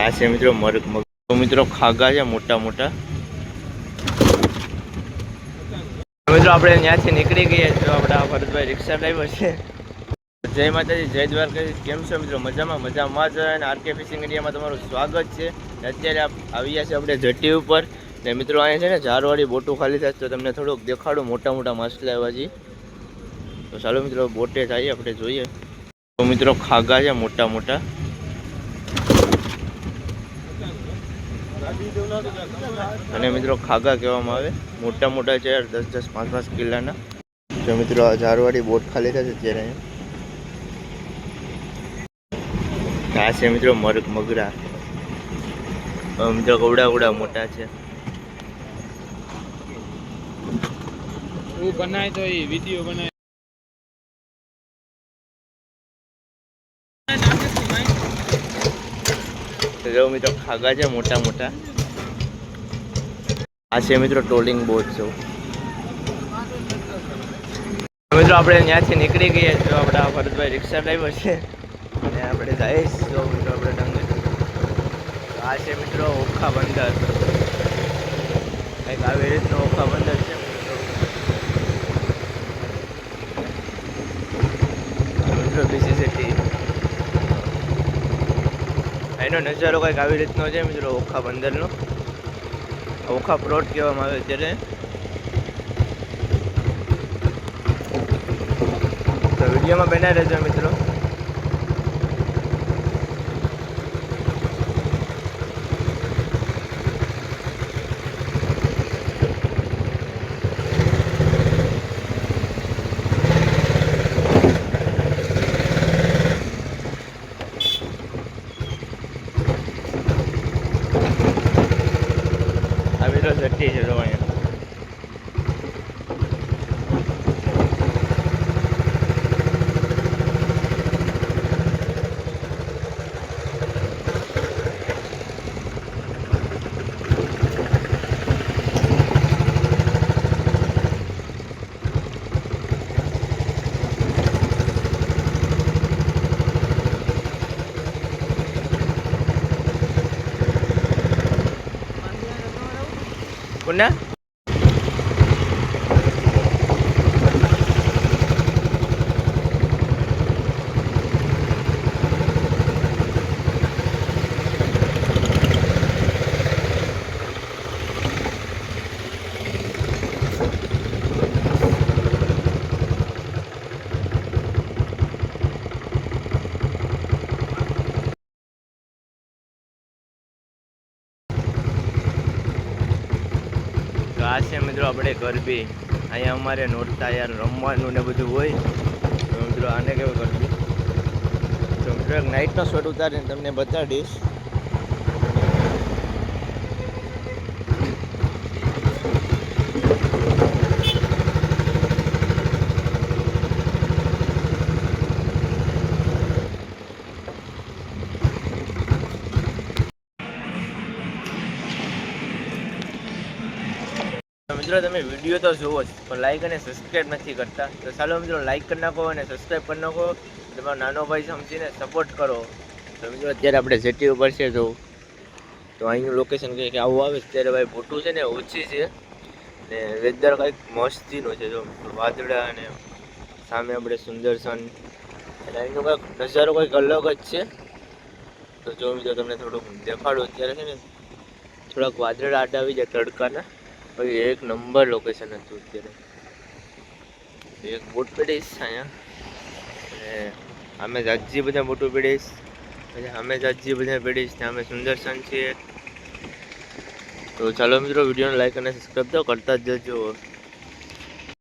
આ છે મિત્રો મરગ મગ મિત્રો ખાગા છે મોટા મોટા. મિત્રો આપણે ત્યાંથી નીકળી ગયા તો આપણા ભરતભાઈ રિક્ષા ડ્રાઈવર છે. જય માતાજી, જય દ્વારકાધીશ. કેમ છો મિત્રો? મજામાં? મજામાં જ અને આરકે ફિશિંગ એરિયામાં તમારું સ્વાગત છે. અત્યારે આવ્યા છે આપણે જટી ઉપર. ને મિત્રો અહીંયા છે ને ઝારવાળી બોટું ખાલી થાય તો તમને થોડુંક દેખાડું. મોટા મોટા માછલા આવ્યા છે. તો ચાલો મિત્રો, બોટે જઈએ આપણે જોઈએ. તો મિત્રો ખાગા છે મોટા મોટા. અને મિત્રો ખાગા કહેવામાં આવે. મોટા મોટા છે, દસ દસ, પાંચ પાંચ કિલ્લાના. જો મિત્રો આ ઝારવાળી બોટ ખાલી થશે ત્યારે અહીંયા. આ છે મિત્રો મરગ મગરા. મિત્રો કવડા કવડા મોટા છે. બનાય તો એ વીડિયો બનાય. જો મિત્રો, ખાગા છે મોટા મોટા. આ છે મિત્રો ટોલિંગ બોટ છે મિત્રો, આપણે ત્યાંથી નીકળી ગયા જો આપણા ભરતભાઈ રિક્ષા ડ્રાઈવર છે. અને આપણે જઈશ. જો મિત્રો, આપણે ડંગર આ છે મિત્રો ઓખા બંદર. કંઈક આવી રીતનો ઓખા બંદર છે મિત્રો મિત્રો બીસી સિટી એનો નજારો કંઈક આવી રીતનો છે મિત્રો, ઓખા બંદરનો. ઓખા પ્લોટ કહેવામાં આવે ત્યારે તો વિડીયોમાં બનાવી રહેજો મિત્રો. જટ્ટી છે જો અહીંયા આ મિત્રો આપણે ગરબી. અહીંયા અમારે નોરતા યાર રમવાનું ને બધું હોય. તો મિત્રો આને કેવું ગરબી તો મિત્રો એક નાઇટનો શોટ ઉતારીને તમને બતાડીશ. મિત્રો, તમે વીડિયો તો જુઓ જ, પણ લાઇક અને સબસ્ક્રાઈબ નથી કરતા. તો ચાલો મિત્રો લાઈક કરી નાખો અને સબસ્ક્રાઈબ કરી નાખો. તમારો નાનો ભાઈ સમજીને સપોર્ટ કરો. તો મિત્રો, અત્યારે આપણે જેટી ઉપર છે જો. તો અહીંનું લોકેશન કંઈક આવું આવે ત્યારે ભાઈ મોટું છે ને, ઓછી છે. ને વેધર કંઈક મસ્તીનું છે જો. વાદળા અને સામે આપણે સુંદરસન એટલે અહીંનો કંઈક નજારો કંઈક અલગ જ છે. તો જો મિત્રો, તમને થોડુંક દેખાડું. અત્યારે છે ને, થોડાક વાદળા આડાવી જાય તડકાના. પછી એક નંબર લોકેશન હતું અત્યારે. એક બોટ પેડીશ અહીંયા. અને અમે જાજી બધા મોટું પેડીશ પછી અમે જાજી બધા પેડીશ ને અમે સુંદરસન છીએ. તો ચાલો મિત્રો, વિડીયોને લાઈક અને સબસ્ક્રાઈબ તો કરતા જ જજો.